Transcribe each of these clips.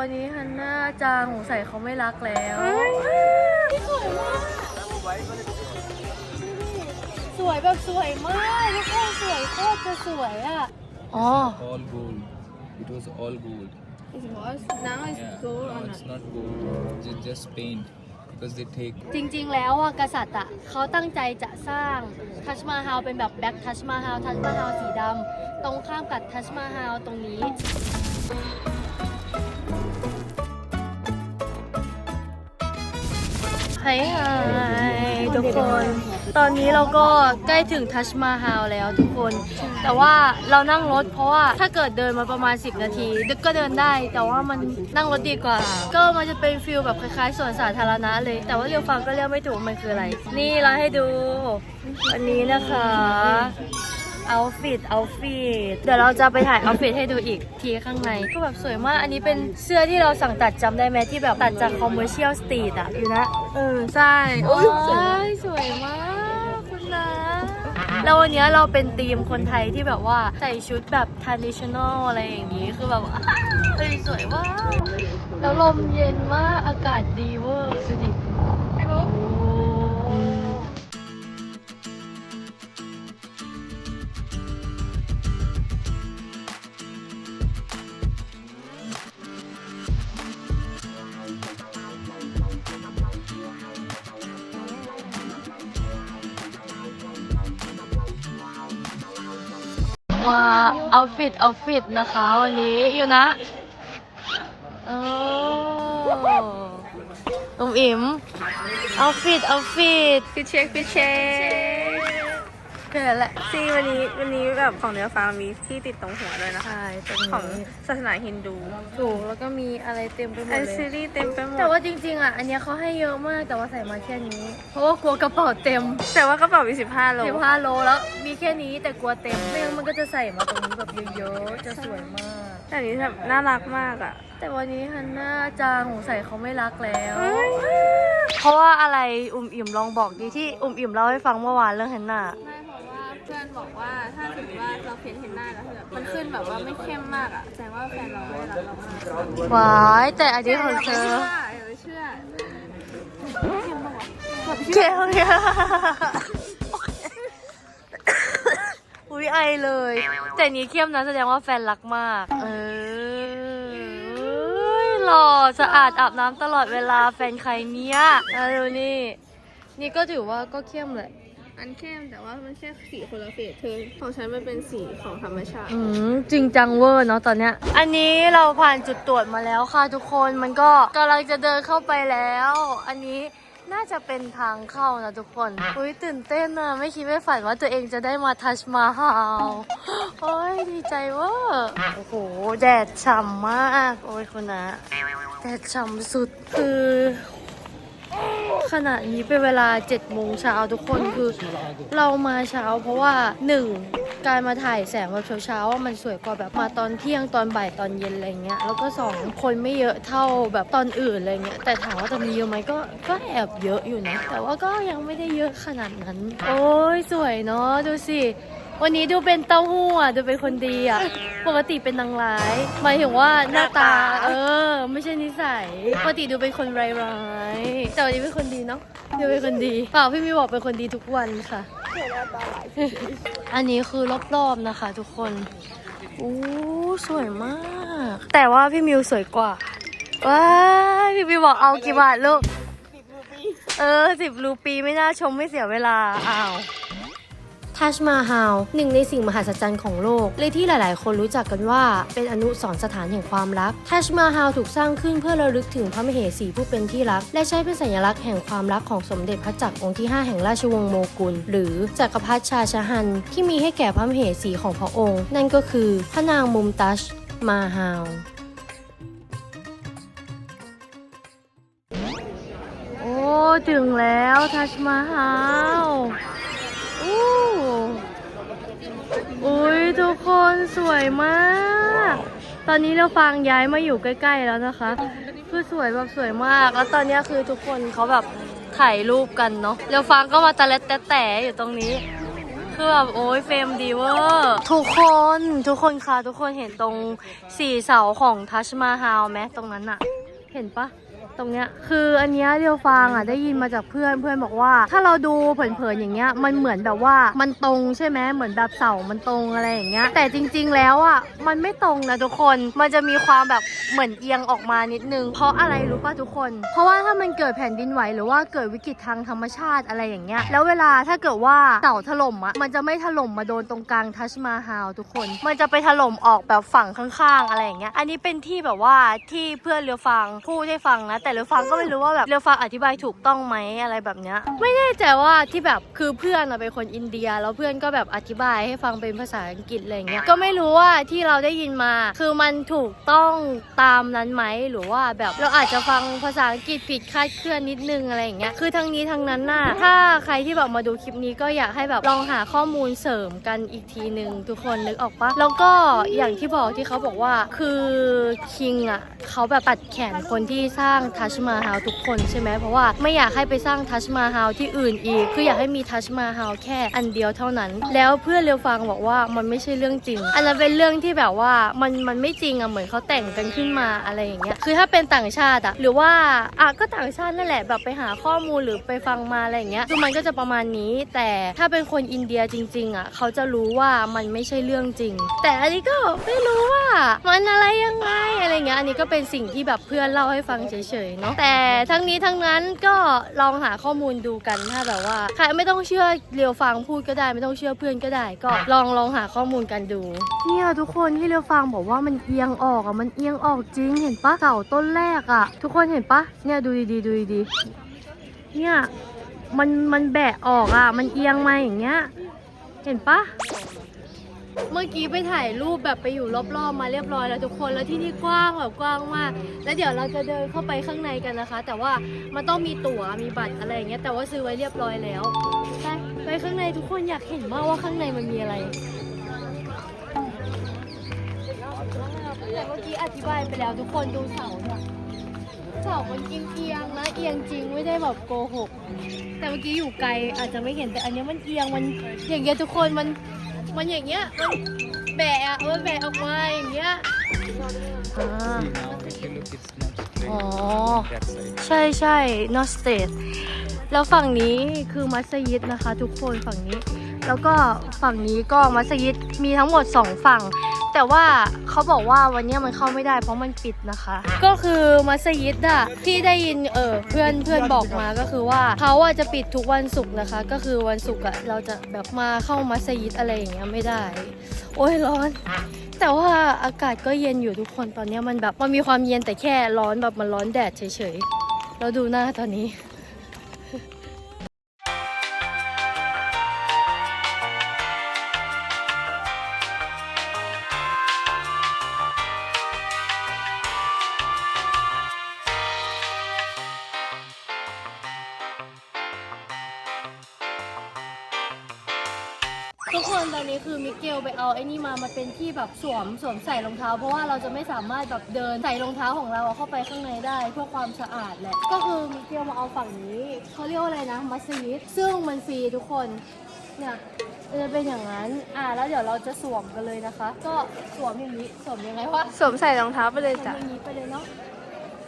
วันนี้ฮันน่าจางสงสัยเขาไม่รักแล้วสวยมากสวยแบบสวยมากทุกคนสวยโคตรจะสวยอะอ๋อ all gold. It was all gold. It was now it's Yeah. gold No, or it's not? not gold. It's just paint because they take. จริงๆ แล้วอะกษัตริย์อะเขาตั้งใจจะสร้างทัชมาฮาลเป็นแบบแบ็คทัชมาฮาลทัชมาฮาลสีดำตรงข้ามกับทัชมาฮาลตรงนี้ ไฮไฮทุกคน ตอนนี้เราก็ใกล้ถึงทัชมาฮาลแล้วทุกคน แต่ว่าเรานั่งรถเพราะว่าถ้าเกิดเดินมาประมาณ 10 นาทีดึกก็เดินได้ แต่ว่ามันนั่งรถดีกว่า ก็มันจะเป็นฟิลแบบคล้ายๆสวนสาธารณะเลย แต่ว่าเรียวฟังก็เรียกไม่ถูกมันคืออะไร นี่เราให้ดู อันนี้นะคะ เอาฟิตเอาฟิตเดี๋ยวเราจะไปถ่ายเอาฟิตให้ดูอีกทีข้างในก็แบบสวยมาก อันนี้เป็นเสื้อที่เราสั่งตัดจำได้ไหมที่แบบตัดจากคอมเมอร์เชียลสตรีทอะอยู่นะ เออใช่โอ้ยสวยมากคุณนะแล้ววันเนี้ยเราเป็นทีมคนไทยที่แบบว่าใส่ชุดแบบ traditional อะไรอย่างนี้คือแบบว่าเฮ้ยสวยมากแล้วลมเย็นมากอากาศดีเวอร์ดูดิ ฟิตเอาฟิตนะคะ วันนี้อยู่นะโอ้ตุ่มอิ๋มเอาฟิตเอาฟิตพี่เช็คพี่เช็ค แค่นั้นแหละซีวันนี้วันนี้แบบของเนื้อฟ้ามีที่ติดตรงหัวด้วยนะคะ ใช่ตรงของนี้ศาสนาฮินดูถูกแล้วก็มีอะไรเต็มไปหมแอดนเลซียรีส์เต็มไปหมแต่ด ว่าจริงๆอะ อันเนี้ยเขาให้เยอะมากแต่ว่าใส่มาแค่นี้ เพราะว่ากลัวกระเป๋าเต็มแต่ว่ากระเป๋ามี15โล 15โลแล้วมีแค่นี้แต่กลัวเต็มไม่งั้นมันก็จะใส่มาตรงนี้แบบเยอะๆจะสวยมาก แต่อันนี้แบบน่ารักมากอะแต่วันนี้ฮันน่าจางสงสัยเขาไม่รักแล้วเอ้ยเพราะว่าอะไรอุ่มอิ่มลองบอกดีที่อุ่มอิ่มเล่าให้ฟังเมื่อวานเรื่องฮันน่าไม่เพราะว่าเพื่อนบอกว่าถ้าสมมติว่าเราเพ้นเห็นหน้าแล้วแบบมันขึ้นแบบว่าไม่เข้มมากอะแสดงว่าแฟนเราไม่รักเรามากว้ายแต่อันนี้ของเธออย่าไปเชื่อเข้มปะวะเจ๋งเนี่ยอุ้ยไอเลย แต่นี้เข้มนะแสดงว่าแฟนรักมาก เออหล่อสะอาดอาบน้ำตลอดเวลาแฟนใครเนี่ยมาดูนี่ นี่ก็ถือว่าก็เข้มแหละ อันเข้มแต่ว่ามันแค่สีคนละเฟสเธอของฉันมันเป็นสีของธรรมชาติ อืมจริงจังเวอร์เนาะตอนเนี้ย อันนี้เราผ่านจุดตรวจมาแล้วค่ะทุกคนมันก็กำลังจะเดินเข้าไปแล้ว อันนี้น่าจะเป็นทางเข้านะทุกคน อุ้ยตื่นเต้นอะไม่คิดไม่ฝันว่าตัวเองจะได้มาทัชมาฮาลโอ้ยดีใจเวอร์โอ้โห แดดฉ่ำมาก โอ้ยคุณนะแดดฉ่ำสุดคือ ขณะนี้เป็นเวลา7โมงเช้าทุกคนคือ เรามาเช้าเพราะว่า 1. การมาถ่ายแสงแบบเช้าๆว่ามันสวยกว่าแบบมาตอนเที่ยงตอนบ่ายตอนเย็นอะไรเงี้ยแล้วก็ 2 คนไม่เยอะเท่าแบบตอนอื่นอะไรเงี้ยแต่ถามว่าตอนนี้เยอะไหมก็ก็แอบเยอะอยู่นะแต่ว่าก็ยังไม่ได้เยอะขนาดนั้น โอ้ยสวยเนาะดูสิ วันนี้ดูเป็นเต้าหู้อะ ดูเป็นคนดีอะ ปกติเป็นนางร้ายหมายถึงว่าหน้าตา เออ ไม่ใช่นิสัย ปกติดูเป็นคนร้ายๆแต่วันนี้เป็นคนดีเนาะดูเป็นคนดีเปล่าพี่มีบอกเป็นคนดีทุกวันค่ะ อันนี้คือรอบๆนะคะ ทุกคนอู้สวยมาก แต่ว่าพี่มิวสวยกว่าว้ายพี่มิวบอกเอากี่บาทลูกเออสิบรูปีไม่น่าชมไม่เสียเวลาอ้าว ทัชมาฮาลหนึ่งในสิ่งมหัศจรรย์ของโลก เลยที่หลายๆ คนรู้จักกันว่าเป็นอนุสรณ์สถานแห่งความรักทัชมาฮาลถูกสร้างขึ้นเพื่อระลึกถึงพระมเหสีผู้เป็นที่รัก และใช้เป็นสัญลักษณ์แห่งความรักของสมเด็จพระจักรองค์ที่ 5 แห่งราชวงศ์โมกุล หรือจักรพรรดิชาชฮัน ที่มีให้แก่พระมเหสีของพระองค์ นั่นก็คือพระนางมุมตัชมาฮาลโอ้ ถึงแล้วทัชมาฮาล อุ้ยทุกคนสวยมาก ตอนนี้เราฟังย้ายมาอยู่ใกล้ ๆ แล้วนะคะ คือสวยแบบสวยมาก แล้วตอนนี้คือทุกคนเขาแบบถ่ายรูปกันเนาะเราฟังก็มาตะเล็ดแต่แต่อยู่ตรงนี้คคือแบบโอ้ยเฟรมดีเวอร์ทุกคนทุกคนคะทุกคนเห็นตรงสี่เสาของทัชมาฮาลไหมตรงนั้นอะเห็นปะ ตรงเนี้ยคืออันเนี้ยเรียวฟางอะได้ยินมาจากเพื่อนเพื่อนบอกว่า ถ้าเราดูเผินๆอย่างเงี้ยมันเหมือนแบบว่ามันตรงใช่ไหมเหมือนแบบเสามันตรงอะไรอย่างเงี้ยแต่จริง ๆ แล้วอะมันไม่ตรงนะทุกคนมันจะมีความแบบเหมือนเอียงออกมานิดนึง เพราะอะไรรู้ป่ะทุกคน เพราะว่าถ้ามันเกิดแผ่นดินไหวหรือว่าเกิดวิกฤตทางธรรมชาติอะไรอย่างเงี้ยแล้วเวลาถ้าเกิดว่าเสาถล่มอะมันจะไม่ถล่มมาโดนตรงกลางทัชมาฮาลทุกคน มันจะไปถล่มออกแบบฝั่งข้างๆ อะไรอย่างเงี้ยอันนี้เป็นที่แบบว่าที่เพื่อนเรือฟังพูดให้ฟังนะแต่เรือฟังก็ไม่รู้ว่าแบบเรือฟังอธิบายถูกต้องไหมอะไรแบบเนี้ยไม่แน่ใจว่าที่แบบคือเพื่อนอะเป็นคนอินเดีย แล้วเพื่อนก็แบบอธิบายให้ฟังเป็นภาษาอังกฤษอะไรอย่างเงี้ยก็ไม่รู้ว่าที่เราได้ยินมา คือมันถูกต้องตามนั้นไหมหรือว่าแบบเราอาจจะฟังภาษาอังกฤษผิดคลาดเคลื่อนนิดนึงอะไรอย่างเงี้ยคือทั้งนี้ทั้งนั้นน่ะถ้าใครที่แบบมาดูคลิปนี้ก็อยากให้แบบลองหาข้อมูลเสริมกันอีกทีหนึ่งทุกคนนึกออกปะแล้วก็อย่างที่บอกที่เขาบอกว่าคือคิงอะเขาแบบตัดแขนคนที่สร้างทัชมาฮาลทุกคนใช่ไหมเพราะว่าไม่อยากให้ไปสร้างทัชมาฮาลที่อื่นอีก คืออยากให้มีทัชมาฮาลแค่อันเดียวเท่านั้น แล้วเพื่อนเรียวฟังบอกว่ามันไม่ใช่เรื่องจริง อันนั้นเป็นเรื่องที่แบบว่ามันมันไม่จริงอะเหมือนเขาแต่งกันขึ้นมาอะไรอย่างเงี้ยคือถ้าเป็นต่างชาติอะหรือว่าอะก็ต่างชาตินั่นแหละแบบไปหาข้อมูลหรือไปฟังมาอะไรอย่างเงี้ยคือมันก็จะประมาณนี้ แต่ถ้าเป็นคนอินเดียจริง ๆอะเขาจะรู้ว่ามันไม่ใช่เรื่องจริง แต่อันนี้ก็ไม่รู้ว่ามันอะไรยังไง อะไรเงี้ยอันนี้ก็เป็นสิ่งที่แบบเพื่อนเล่าให้ฟังเฉยๆเนาะแต่ทั้งนี้ทั้งนั้นก็ลองหาข้อมูลดูกันถ้าแบบว่าใครไม่ต้องเชื่อเรียวฟังพูดก็ได้ ไม่ต้องเชื่อเพื่อนก็ได้ ก็ลองลองหาข้อมูลกันดูเนี่ยทุกคนที่เรียวฟังบอกว่ามันเอียงออกอะมันเอียงออกจริงเห็นปะเสาต้นแรกอะ ทุกคนเห็นปะเนี่ยดูดีๆดูดีๆเนี่ยมันมันแบะออกอะ มันเอียงมาอย่างเงี้ย เห็นปะ เมื่อกี้ไปถ่ายรูปแบบไปอยู่รอบๆมาเรียบร้อยแล้วทุกคนแล้วที่นี่กว้างแบบกว้างมากแล้วเดี๋ยวเราจะเดินเข้าไปข้างในกันนะคะ แต่ว่ามันต้องมีตั๋วมีบัตรอะไรอย่างเงี้ยแต่ว่าซื้อไว้เรียบร้อยแล้วไปไปข้างในทุกคนอยากเห็นมากว่าข้างในมันมีอะไรแต่เมื่อกี้อธิบายไปแล้วทุกคนดูเสาเนี่ยเสามันเอียงๆนะเอียงจริงไม่ได้แบบโกหกแต่เมื่อกี้อยู่ไกลอาจจะไม่เห็นแต่อันนี้มันเอียงมันอย่างเงี้ยทุกคนมัน มันอย่างเงี้ย มันแบะอะมันแบะออกมาอย่างเงี้ย อ่า See now, if you look, it's not straight. Oh. That side. ใช่ใช่ not state แล้วฝั่งนี้คือมัสยิดนะคะ ทุกคนฝั่งนี้ แล้วก็ฝั่งนี้ก็มัสยิดมีทั้งหมด 2 ฝั่ง แต่ว่าเขาบอกว่าวันนี้มันเข้าไม่ได้เพราะมันปิดนะคะ ก็คือมัสยิดอะที่ได้ยินเออเพื่อนเพื่อนบอกมาก็คือว่าเขาอะจะปิดทุกวันศุกร์นะคะ ก็คือวันศุกร์อะเราจะแบบมาเข้ามัสยิดอะไรอย่างเงี้ยไม่ได้ โอ้ยร้อน แต่ว่าอากาศก็เย็นอยู่ทุกคนตอนนี้มันแบบมันมีความเย็นแต่แค่ร้อนแบบมันร้อนแดดเฉยๆเราดูหน้าตอนนี้ ทุกคนตอนนี้คือมิเกลไปเอาไอ้นี่มามาเป็นที่แบบสวมสวมใส่รองเท้า เพราะว่าเราจะไม่สามารถแบบเดินใส่รองเท้าของเราเข้าไปข้างในได้เพื่อความสะอาดแหละก็คือมิเกลมาเอาฝั่งนี้เขาเรียกว่าอะไรนะมัสยิดซึ่งมันฟรีทุกคนเนี่ยจะเป็นอย่างนั้น อ่า แล้วเดี๋ยวเราจะสวมกันเลยนะคะ ก็สวมอย่างนี้ สวมยังไงวะสวมใส่รองเท้าไปเลยสวมจ้ะอย่างนี้ไปเลยเนาะ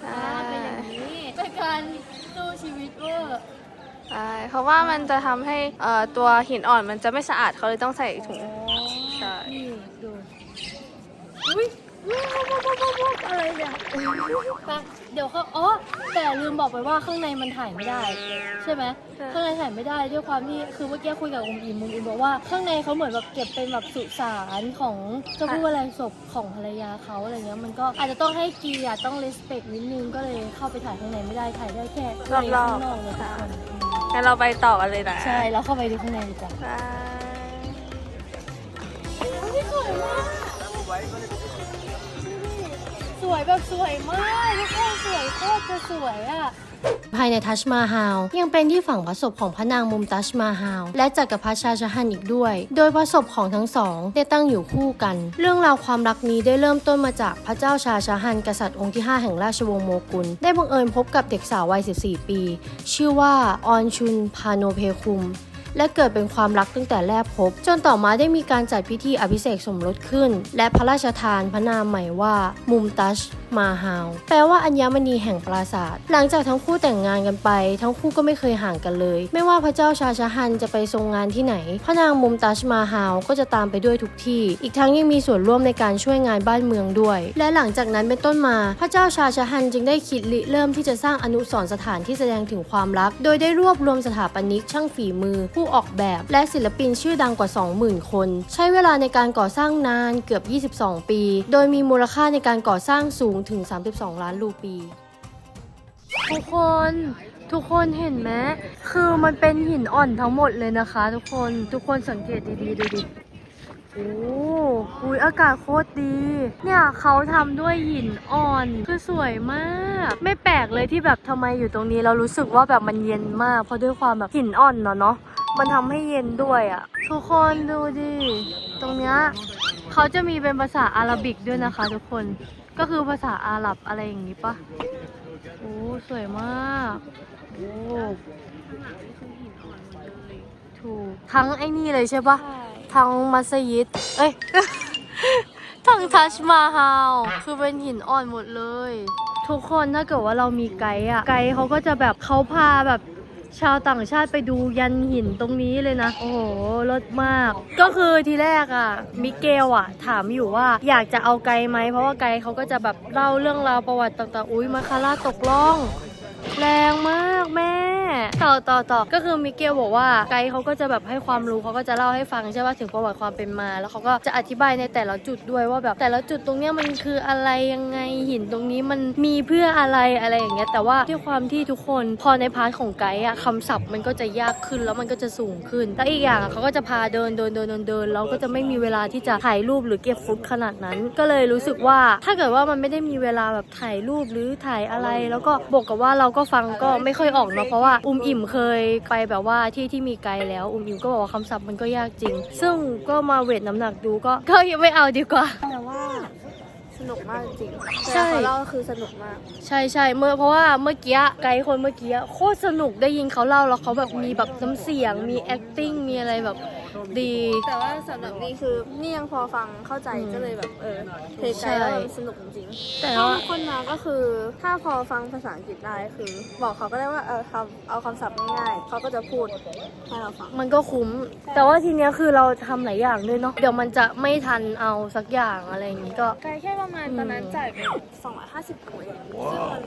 ใช่อ่าเป็นอย่างนี้เป็นการสู้ชีวิตเวอร์ใช่ เพราะว่ามันจะทำให้เอ่อตัวหินอ่อนมันจะไม่สะอาดเขาเลยต้องใส่ถุง ใช่ นี่ดูอุ้ย ว้าวว้าวว้าวว้าวอะไรเนี่ยไปเดี๋ยวเขาอ๋อแต่ลืมบอกไปว่าข้างในมันถ่ายไม่ได้ ใช่ไหมใช่ข้างในถ่ายไม่ได้ด้วยความที่คือเมื่อกี้คุยกับอุมอิมอุมอิมบอกว่าข้างในเขาเหมือนแบบเก็บเป็นแบบสุสานของจะพูดว่าอะไรศพของภรรยาเขาอะไรเงี้ยมันก็อาจจะต้องให้เกียรติต้องเลสเปกนิดนึงก็เลยเข้าไปถ่ายข้างในไม่ได้ถ่ายได้แค่ในข้างนอกเลยทุกคนอืมงั้นเราไปต่อกันเลยนะใช่เราเข้าไปดูข้างในดีกว่าใช่สวยมาก สวยแบบสวยมากทุกคนสวยโคตรจะสวยอะภายในทัชมาฮาลยังเป็นที่ฝังพระศพของพระนางมุมตัชมาฮาลและจักรพรรดิชาชาฮันอีกด้วย โดยพระศพของทั้งสองได้ตั้งอยู่คู่กัน เรื่องราวความรักนี้ได้เริ่มต้นมาจากพระเจ้าชาชาฮันกษัตริย์องค์ที่ 5 แห่งราชวงศ์โมกุล ได้บังเอิญพบกับเด็กสาววัย 14 ปี ชื่อว่าออนชุนพาโนเพคุม และเกิดเป็นความรักตั้งแต่แรกพบ จนต่อมาได้มีการจัดพิธีอภิเษกสมรสขึ้น และพระราชทานพระนามใหม่ว่ามุมตัช มาฮาว แปลว่าอัญมณีแห่งปราสาท หลังจากทั้งคู่แต่งงานกันไป ทั้งคู่ก็ไม่เคยห่างกันเลย ไม่ว่าพระเจ้าชาชาฮันจะไปทรงงานที่ไหน พระนางมุมตัชมาฮาวก็จะตามไปด้วยทุกที่ อีกทั้งยังมีส่วนร่วมในการช่วยงานบ้านเมืองด้วย และหลังจากนั้นเป็นต้นมา พระเจ้าชาชาฮันจึงได้คิดริเริ่มที่จะสร้างอนุสรณ์สถานที่แสดงถึงความรัก โดยได้รวบรวมสถาปนิกช่างฝีมือ ผู้ออกแบบ และศิลปินชื่อดังกว่า 20,000 คน ใช้เวลาในการก่อสร้างนานเกือบ 22 ปี โดยมีมูลค่าในการก่อสร้างสูงถึง 32 ล้านรูปี ทุกคนทุกคนเห็นไหมคือมันเป็นหินอ่อนทั้งหมดเลยนะคะ ทุกคนทุกคนสังเกตดีๆดูดิโอ้อุยอากาศโคตรดี เนี่ยเขาทำด้วยหินอ่อน คือสวยมาก ไม่แปลกเลยที่แบบทำไมอยู่ตรงนี้ เรารู้สึกว่าแบบมันเย็นมาก เพราะด้วยความแบบหินอ่อนเนาะเนาะ มันทำให้เย็นด้วยอะ่ะ ทุกคนดูดิ ตรงเนี้ยเขาจะมีเป็นภาษาอาหรับิกด้วยนะคะ ทุกคน ก็คือภาษาอาหรับอะไรอย่างนี้ปะโอ้สวยมาก โอ้ถูกทั้งไอ้นี่เลยใช่ปะทั้งมัสยิด เอ้ย ทั้งทัชมาฮาลคือเป็นหินอ่อนหมดเลย ทุกคนถ้าเกิดว่าเรามีไกด์อะไกด์เขาก็จะแบบเขาพาแบบ ชาวต่างชาติไปดูยันหินตรงนี้เลยนะ โอ้โหรถมาก ก็คือทีแรกอะมิเกลอะถามอยู่ว่าอยากจะเอาไกลไหม เพราะว่าไกลเขาก็จะแบบเล่าเรื่องราวประวัติต่างๆ อุ้ยมาคาร่าตกล่อง แรงมากแม่ ต่อต่อต่อก็คือมิเกลบอกว่าไกด์เขาก็จะแบบให้ความรู้เขาก็จะเล่าให้ฟังใช่ป่ะถึงประวัติความเป็นมา แล้วเขาก็จะอธิบายในแต่ละจุดด้วยว่าแบบแต่ละจุดตรงเนี้ยมันคืออะไรยังไงหินตรงนี้มันมีเพื่ออะไรอะไรอย่างเงี้ยแต่ว่าด้วยความที่ทุกคนพอในพาร์ทของไกด์อะคำศัพท์มันก็จะยากขึ้นแล้วมันก็จะสูงขึ้นแล้วอีกอย่างเขาก็จะพาเดินเดินเดินเดินเดินแล้วก็จะไม่มีเวลาที่จะถ่ายรูปหรือเก็บฟุตขนาดนั้น ก็เลยรู้สึกว่าถ้าเกิดว่ามันไม่ได้มีเวลาแบบถ่ายรูปหรือถ่ายอะไร แล้วก็บวกกับว่าเราก็ฟังก็ไม่ค่อยออกเนาะเพราะว่าอุ้มอิ่มเคยไปแบบว่าที่ที่มีไกด์แล้ว อุ้มอิ่มก็บอกว่าคำศัพท์มันก็ยากจริง ซึ่งก็มาเวทน้ำหนักดูก็ก็ยังไม่เอาดีกว่า แต่ว่าสนุกมากจริงใช่แต่เขาเล่าคือสนุกมาก ใช่ใช่เมื่อเพราะว่าเมื่อกี้ไกด์คนเมื่อกี้โคตรสนุกได้ยินเขาเล่าแล้วเขาแบบมีแบบน้ำเสียงมี acting มีอะไรแบบ ดี แต่ว่าสำหรับนี่คือนี่ยังพอฟังเข้าใจอืมก็เลยแบบเออเทใช่ใจแล้วมันสนุกจริงแต่ๆถ้าว่าคนมาก็คือถ้าพอฟังภาษาอังกฤษได้คือ บอกเขาก็ได้ว่าเออคำเอาคำศัพท์ง่ายๆเขาก็จะพูดให้เราฟังมันก็คุ้ม แต่ว่าทีเนี้ยคือเราทำหลายอย่างด้วยเนาะเดี๋ยวมันจะไม่ทันเอาสักอย่างอะไรอย่างนี้ก็ไกลแค่ประมาณอืมตอนนั้นจ่ายไป250ตัวเองซึ่งมัน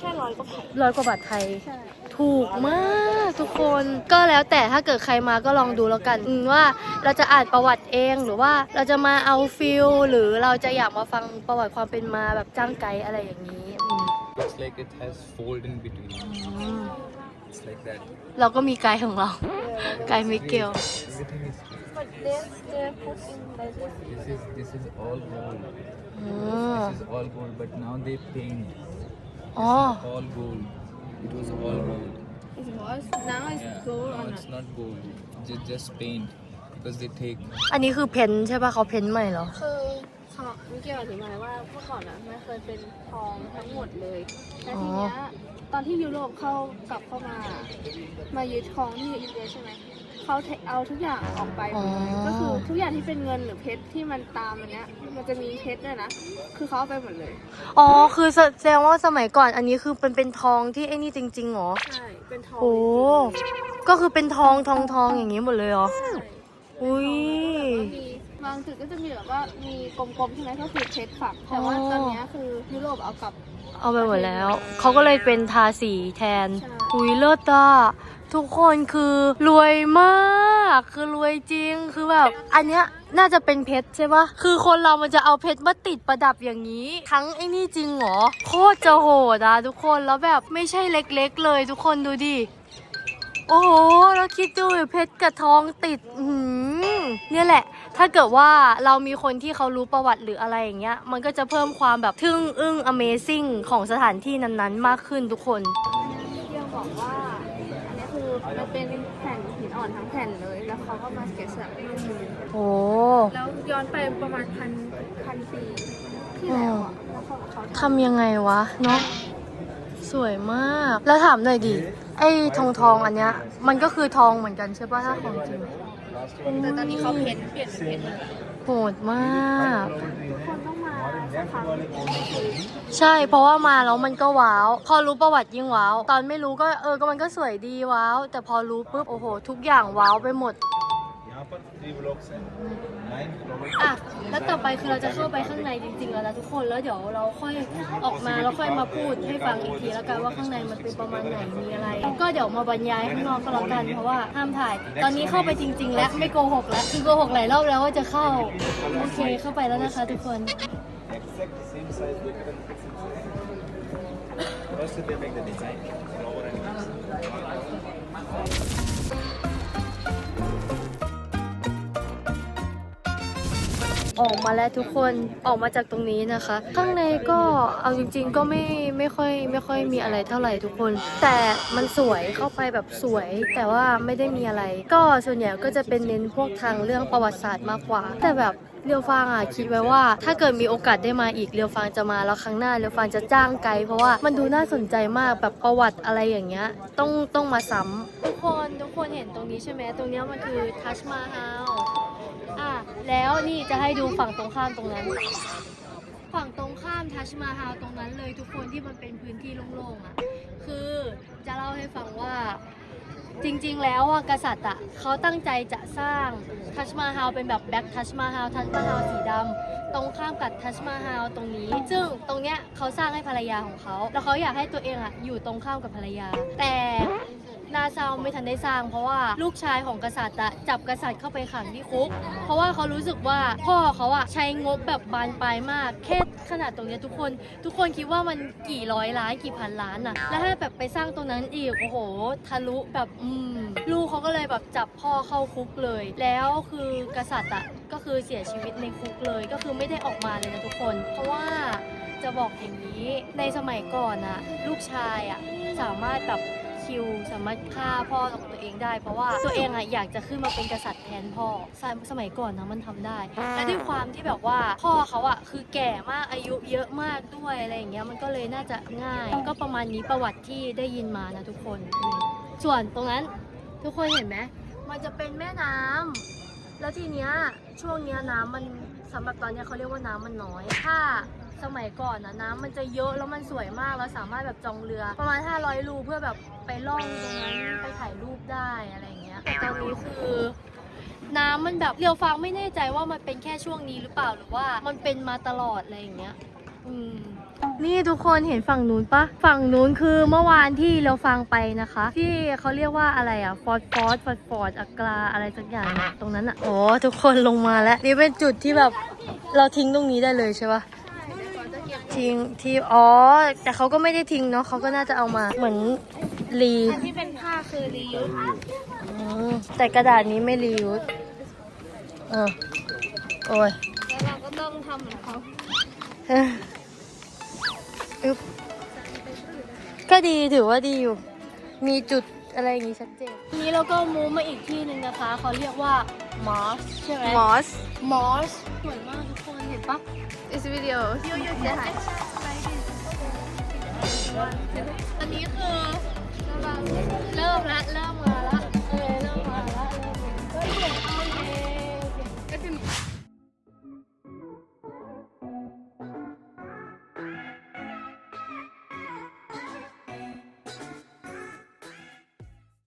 แค่ร้อยกว่าแผ่นร้อยกว่าบาทไทย ใช่ ถูกมากทุกคนก็แล้วแต่ถ้าเกิดใครมาก็ลองดูแล้วกันอืมว่าเราจะอ่านประวัติเองหรือว่าเราจะมาเอาฟิลหรือเราจะอยากมาฟังประวัติความเป็นมาแบบจ้างไกด์อะไรอย่างนี้อืม Looks like it has fold in between. อืม It's like that. เราก็มีไกด์ของเรา ไกด์มิเกล Everything is straight. but they they put in like this This is this is all gold. อืม This is all gold, but now they paint. อ๋อ All gold. It was all gold. it was now it's Yeah. gold No, or it's not not gold. Just just paint because they take อันนี้คือเพ้นท์ใช่ป่ะเขาเพ้นท์ใหม่เหรอ คือเขามิเกลอธิบายว่าเมื่อก่อนอะมันเคยเป็นทองทั้งหมดเลยแต่ทีเนี้ยตอนที่ยุโรปเข้ากลับเข้ามา มายึดทองที่อินเดียใช่ไหม เขาเทเอาทุกอย่างออกไปหมดเลยอ๋อ ก็คือทุกอย่างที่เป็นเงินหรือเพชรที่มันตามอันเนี้ย มันจะมีเพชรด้วยนะคือเขาเอาไปหมดเลยอ๋อ คือแสดงว่าสมัยก่อนอันนี้คือเป็นเป็นทองที่ไอ้นี่จริงๆเหรอ ใช่เป็นทองโอ้ก็คือเป็นทองทองทองอย่างนี้หมดเลยเหรอ ใช่อุ้ยแล้วมีบางจุดก็จะมีแบบว่ามีกลมๆใช่ไหมก็คือเพชรฝักแต่ว่าอ๋อตอนเนี้ยคือยุโรปเอากลับ เอาไปหมดแล้ว เขาก็เลยเป็นทาสีแทน ใช่ อุ้ยเลิศอะ ทุกคนคือรวยมาก คือรวยจริงคือแบบอันเนี้ยน่าจะเป็นเพชรใช่ปะคือคนเรามันจะเอาเพชรมาติดประดับอย่างนี้ ทั้งไอ้นี่จริงเหรอ โคตรจะโหดอะทุกคนแล้วแบบไม่ใช่เล็กๆเลยทุกคนดูดิ โอ้โหแล้วคิดดูเพชรกับทองติดหือเนี่ยแหละ ถ้าเกิดว่าเรามีคนที่เขารู้ประวัติหรืออะไรอย่างเงี้ย มันก็จะเพิ่มความแบบทึ่งอึ้ง Amazing ของสถานที่นั้นๆ มากขึ้นทุกคนมิเกลบอกว่าอันนี้คือมัน เป็นแผ่นหินอ่อนทั้งแผ่นเลย แล้วเขาก็มาสเก็ตสลักด้วยมือโอ้แล้วย้อนไปประมาณพันพันปีที่แล้วอะแล้วเขาเขาททำยังไงวะเนาะสวยมาก แล้วถามหน่อยดิ ไอ้ทองทองๆอันเนี้ย มันก็คือทองเหมือนกันใช่ป่ะถ้าของจริงแต่ตอนนี้เขาเพ้นเปลี่ยนเป็นเพชรโหดมาก คนต้องมา ใช่ เพราะว่ามาแล้วมันก็ว้าว พอรู้ประวัติยิ่งว้าว ตอนไม่รู้ก็เออก็มันก็สวยดีว้าว แต่พอรู้ปุ๊บโอ้โห ทุกอย่างว้าวไปหมด อะ แล้วต่อไปคือเราจะเข้าไปข้างในจริงๆแล้วนะทุกคน แล้วเดี๋ยวเราค่อยออกมาแล้วค่อยมาพูดให้ฟังอีกทีแล้วกันว่าข้างในมันเป็นประมาณไหนมีอะไร ก็เดี๋ยวมาบรรยายข้างนอกก็แล้วกันเพราะว่าห้ามถ่าย ตอนนี้เข้าไปจริง ๆ แล้วไม่โกหกแล้วคือโกหกหลายรอบแล้วว่าจะเข้า โอเคเข้าไปแล้วนะคะ ทุกคน First they make the design, ออกมาแล้วทุกคนออกมาจากตรงนี้นะคะ ข้างในก็เอาจริง ๆ ก็ไม่ไม่ค่อยไม่ค่อยมีอะไรเท่าไหร่ทุกคน แต่มันสวยเข้าไปแบบสวย แต่ว่าไม่ได้มีอะไร ก็ส่วนใหญ่ก็จะเป็นเน้นพวกทางเรื่องประวัติศาสตร์มากกว่า แต่แบบ เรียวฟางอะคิดไว้ว่า ถ้าเกิดมีโอกาสได้มาอีกเรียวฟางจะมาแล้วครั้งหน้าเรียวฟางจะจ้างไกด์เพราะว่ามันดูน่าสนใจมากแบบประวัติอะไรอย่างเงี้ยต้องต้องมาซ้ำทุกคนทุกคนเห็นตรงนี้ใช่ไหมตรงเนี้ยมันคือทัชมาฮาลอะแล้วนี่จะให้ดูฝั่งตรงข้ามตรงนั้น ฝั่งตรงข้ามทัชมาฮาลตรงนั้นเลยทุกคนที่มันเป็นพื้นที่โล่งๆอะคือจะเล่าให้ฟังว่า จริงๆ แล้วอะกษัตริย์อะเขาตั้งใจจะสร้างทัชมาฮาลเป็นแบบแบ็คทัชมาฮาลทัชมาฮาลสีดำตรงข้ามกับทัชมาฮาลตรงนี้ ซึ่งตรงเนี้ยเขาสร้างให้ภรรยาของเขา แล้วเขาอยากให้ตัวเองอะอยู่ตรงข้ามกับภรรยา แต่ นาซาวไม่ทันได้สร้าง เพราะว่าลูกชายของกษัตริย์อะจับกษัตริย์เข้าไปขังที่คุก เพราะว่าเขารู้สึกว่าพ่อเขาอะใช้งบแบบบานปลายมากแค่ขนาดตรงนี้ทุกคน ทุกคนคิดว่ามันกี่ร้อยล้านกี่พันล้านอะแล้วถ้าแบบไปสร้างตรงนั้นอีกโอ้โห ทะลุแบบอืมลูกเขาก็เลยแบบจับพ่อเข้าคุกเลย แล้วคือกษัตริย์อะก็คือเสียชีวิตในคุกเลย ก็คือไม่ได้ออกมาเลยนะทุกคน เพราะว่าจะบอกอย่างนี้ในสมัยก่อนอะลูกชายอะสามารถแบบ คิวสามารถฆ่าพ่อของตัวเองได้ เพราะว่าตัวเองอะอยากจะขึ้นมาเป็นกษัตริย์แทนพ่อสมสมัยก่อนนะมันทำได้ และด้วยความที่แบบว่าพ่อเขาอะคือแก่มากอายุเยอะมากด้วยอะไรอย่างเงี้ยมันก็เลยน่าจะง่าย ก็ประมาณนี้ประวัติที่ได้ยินมานะทุกคนอืมส่วนตรงนั้นทุกคนเห็นไหมมันจะเป็นแม่น้ำแล้วทีเนี้ยช่วงเนี้ยน้ำมันสำหรับตอนเนี้ยเขาเรียกว่าน้ำมันน้อย ถ้า สมัยก่อนนะน้ำมันจะเยอะแล้วมันสวยมากเราสามารถแบบจองเรือ ประมาณ 500 รูเพื่อแบบไปล่องตรงนั้นไปถ่ายรูปได้อะไรอย่างเงี้ยแต่ตอนนี้คือน้ำมันแบบเรียวฟังไม่แน่ใจว่ามันเป็นแค่ช่วงนี้หรือเปล่าหรือว่ามันเป็นมาตลอดอะไรอย่างเงี้ย อืมนี่ทุกคนเห็นฝั่งนู้นปะฝั่งนู้นคือเมื่อวานที่เราฟังไปนะคะ ที่เขาเรียกว่าอะไรอะฟอร์ดฟอร์ดฟอร์ดฟอร์ดอักราอะไรสักอย่างตรงนั้นอะโอ้ทุกคนลงมาแล้วนี่เป็นจุดที่แบบเราทิ้งตรงนี้ได้เลยใช่ปะ ทิ้งที่อ๋อ แต่เขาก็ไม่ได้ทิ้งเนาะเขาก็น่าจะเอามาเหมือนรีอันที่เป็นผ้าคือรียูสอืมแต่กระดาษนี้ไม่รียูสเออโอ้ยแล้วเราก็ต้องทำเหมือนเขาเอ้ยอึ๊บก็ดีถือว่าดีอยู่ มีจุดอะไรอย่างงี้ชัดเจน ทีนี้เราก็มูฟมาอีกที่หนึ่งนะคะ เขาเรียกว่ามอสใช่ไหม Moss มอสสวยมากทุกคนเห็น ปะ this video ยูยูเสียหายอันนี้คือ เริ่มละเริ่มมาละ